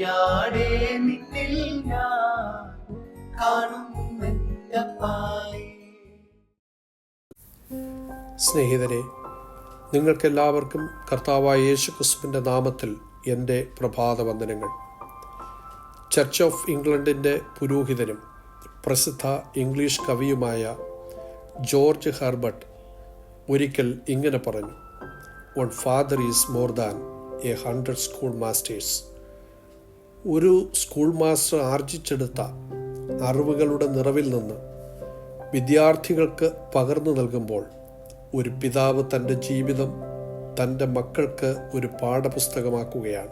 കുഞ്ഞാടേ നിന്നിൽ ഞാൻ കാണുന്നെന്നപ്പായി സ്നേഹിതരെ നിങ്ങൾക്കെല്ലാവർക്കും കർത്താവായ യേശു ക്രിസ്തുവിന്റെ നാമത്തിൽ എന്റെ പ്രഭാത വന്ദനങ്ങൾ ചർച്ച് ഓഫ് ഇംഗ്ലണ്ടിന്റെ പുരോഹിതനും പ്രസിദ്ധ ഇംഗ്ലീഷ് കവിയുമായ ജോർജ് ഹെർബർട്ട് ഒരിക്കൽ ഇങ്ങനെ പറഞ്ഞു one father is more than a hundred school masters ഒരു സ്കൂൾ മാസ്റ്റർ ആർജിച്ചെടുത്ത അറിവുകളുടെ നിറവിൽ നിന്ന് വിദ്യാർത്ഥികൾക്ക് പകർന്നു നൽകുമ്പോൾ ഒരു പിതാവ് തന്റെ ജീവിതം തന്റെ മക്കൾക്ക് ഒരു പാഠപുസ്തകമാക്കുകയാണ്.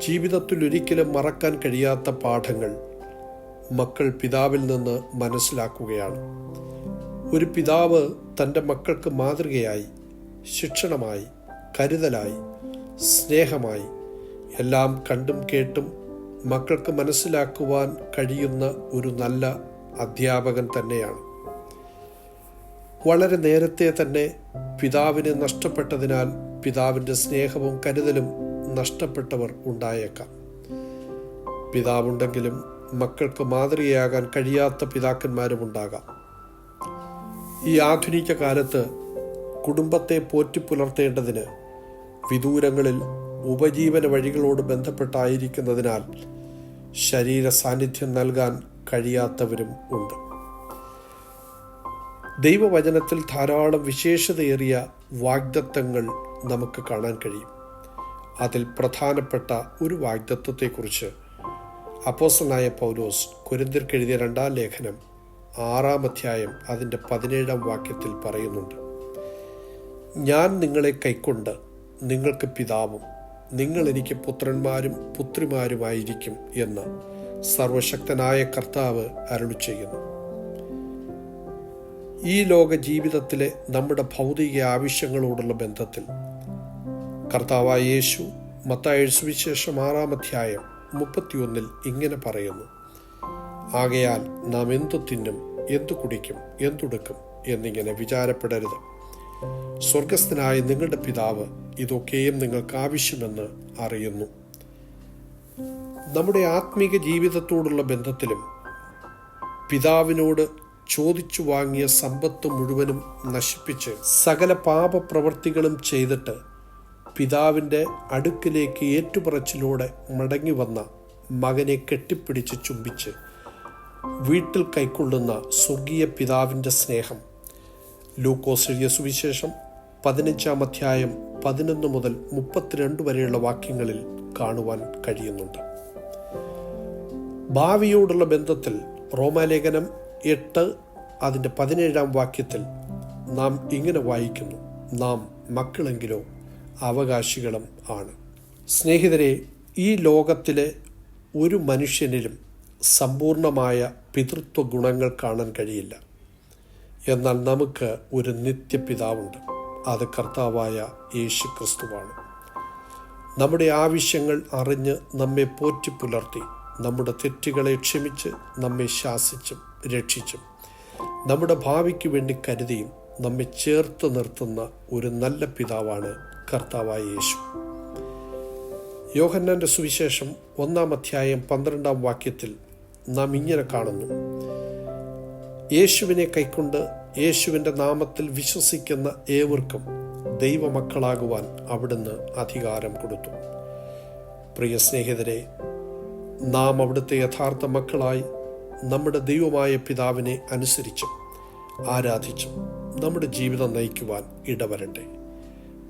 ജീവിതത്തിൽ ഒരിക്കലും മറക്കാൻ കഴിയാത്ത പാഠങ്ങൾ മക്കൾ പിതാവിൽ നിന്ന് മനസ്സിലാക്കുകയാണ്. ഒരു പിതാവ് തന്റെ മക്കൾക്ക് മാതൃകയായി ശിക്ഷണമായി കരുതലായി സ്നേഹമായി എല്ലാം കണ്ടും കേട്ടും മക്കൾക്ക് മനസ്സിലാക്കുവാൻ കഴിയുന്ന ഒരു നല്ല അധ്യാപകൻ തന്നെയാണ്. വളരെ നേരത്തെ തന്നെ പിതാവിനെ നഷ്ടപ്പെട്ടതിനാൽ പിതാവിന്റെ സ്നേഹവും കരുതലും നഷ്ടപ്പെട്ടവർ ഉണ്ടായേക്കാം. പിതാവുണ്ടെങ്കിലും മക്കൾക്ക് മാതൃകയാകാൻ കഴിയാത്ത പിതാക്കന്മാരും ഉണ്ടാകാം. ഈ ആധുനിക കാലത്ത് കുടുംബത്തെ പോറ്റി പുലർത്തേണ്ടതിന് വിദൂരങ്ങളിൽ ഉപജീവന വഴികളോട് ബന്ധപ്പെട്ടായിരിക്കുന്നതിനാൽ ശരീര സാന്നിധ്യം നൽകാൻ കഴിയാത്തവരും ഉണ്ട്. ദൈവവചനത്തിൽ ധാരാളം വിശേഷതയേറിയ വാഗ്ദത്തങ്ങൾ നമുക്ക് കാണാൻ കഴിയും. അതിൽ പ്രധാനപ്പെട്ട ഒരു വാഗ്ദത്വത്തെക്കുറിച്ച് അപ്പോസനായ പൗലോസ് കുരിന്തിർക്കെഴുതിയ രണ്ടാം ലേഖനം ആറാം അധ്യായം അതിന്റെ പതിനേഴാം വാക്യത്തിൽ പറയുന്നുണ്ട്. ഞാൻ നിങ്ങളെ കൈക്കൊണ്ട് നിങ്ങൾക്ക് പിതാവും നിങ്ങൾ എനിക്ക് പുത്രന്മാരും പുത്രിമാരുമായിരിക്കും എന്ന് സർവശക്തനായ കർത്താവ് അരുളി ചെയ്യുന്നു. ഈ ലോക ജീവിതത്തിലെ നമ്മുടെ ഭൗതിക ആവശ്യങ്ങളോടുള്ള ബന്ധത്തിൽ കർത്താവായ യേശു മത്തായ സുവിശേഷം ആറാം അധ്യായം മുപ്പത്തിയൊന്നിൽ ഇങ്ങനെ പറയുന്നു. ആകയാൽ നാം എന്തു തിന്നും എന്തു കുടിക്കും എന്തുടുക്കും എന്നിങ്ങനെ വിചാരപ്പെടരുത്. സ്വർഗസ്ഥനായ നിങ്ങളുടെ പിതാവ് ഇതൊക്കെയും നിങ്ങൾക്ക് ആവശ്യമെന്ന് അറിയുന്നു. നമ്മുടെ ആത്മീക ജീവിതത്തോടുള്ള ബന്ധത്തിലും പിതാവിനോട് ചോദിച്ചു വാങ്ങിയ സമ്പത്ത് മുഴുവനും നശിപ്പിച്ച് സകല പാപപ്രവർത്തികളും ചെയ്തിട്ട് പിതാവിന്റെ അടുക്കിലേക്ക് ഏറ്റുപറച്ചിലൂടെ മടങ്ങി വന്ന മകനെ കെട്ടിപ്പിടിച്ച് ചുംബിച്ച് വീട്ടിൽ കൈക്കൊള്ളുന്ന സ്വർഗീയ പിതാവിന്റെ സ്നേഹം. ലൂക്കോസ് എഴുതിയ സുവിശേഷം. പതിനഞ്ചാം അധ്യായം പതിനൊന്ന് മുതൽ മുപ്പത്തിരണ്ട് വരെയുള്ള വാക്യങ്ങളിൽ കാണുവാൻ കഴിയുന്നുണ്ട്. ഭാവിയോടുള്ള ബന്ധത്തിൽ റോമാലേഖനം എട്ട് അതിന്റെ പതിനേഴാം വാക്യത്തിൽ നാം ഇങ്ങനെ വായിക്കുന്നു. നാം മക്കളെങ്കിലോ അവകാശികളും ആണ്. സ്നേഹിതരെ ഈ ലോകത്തിലെ ഒരു മനുഷ്യനിലും സമ്പൂർണമായ പിതൃത്വ ഗുണങ്ങൾ കാണാൻ കഴിയില്ല. എന്നാൽ നമുക്ക് ഒരു നിത്യപിതാവുണ്ട്. അത് കർത്താവായ യേശു ക്രിസ്തുവാണ് നമ്മുടെ ആവശ്യങ്ങൾ അറിഞ്ഞ് നമ്മെ പോറ്റി പുലർത്തി നമ്മുടെ തെറ്റുകളെ ക്ഷമിച്ച് നമ്മെ ശാസിച്ചും രക്ഷിച്ചും നമ്മുടെ ഭാവിക്ക് വേണ്ടി കരുതിയും നമ്മെ ചേർത്ത് നിർത്തുന്ന ഒരു നല്ല പിതാവാണ് കർത്താവായ യേശു. യോഹന്നാന്റെ സുവിശേഷം ഒന്നാം അധ്യായം പന്ത്രണ്ടാം വാക്യത്തിൽ നാം ഇങ്ങനെ കാണുന്നു. യേശുവിനെ കൈക്കൊണ്ട് യേശുവിന്റെ നാമത്തിൽ വിശ്വസിക്കുന്ന ഏവർക്കും ദൈവമക്കളാകുവാൻ അവിടുന്ന് അധികാരം കൊടുത്തു. പ്രിയ സ്നേഹിതരെ നാം അവിടുത്തെ യഥാർത്ഥ മക്കളായി നമ്മുടെ ദൈവമായ പിതാവിനെ അനുസരിച്ചും ആരാധിച്ചും നമ്മുടെ ജീവിതം നയിക്കുവാൻ ഇടവരട്ടെ.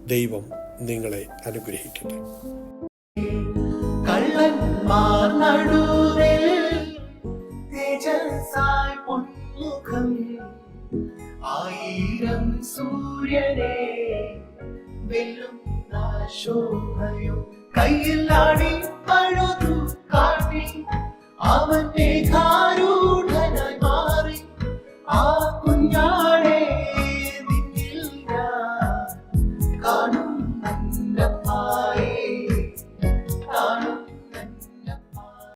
ദൈവം നിങ്ങളെ അനുഗ്രഹിക്കട്ടെ. കള്ളന്മാർ ആയിരം സൂര്യനെ വെല്ലും ശോഭയോ കയ്യിൽ ആടി പഴുതു കാട്ടി. അവൻ മേഘാരൂഢനായി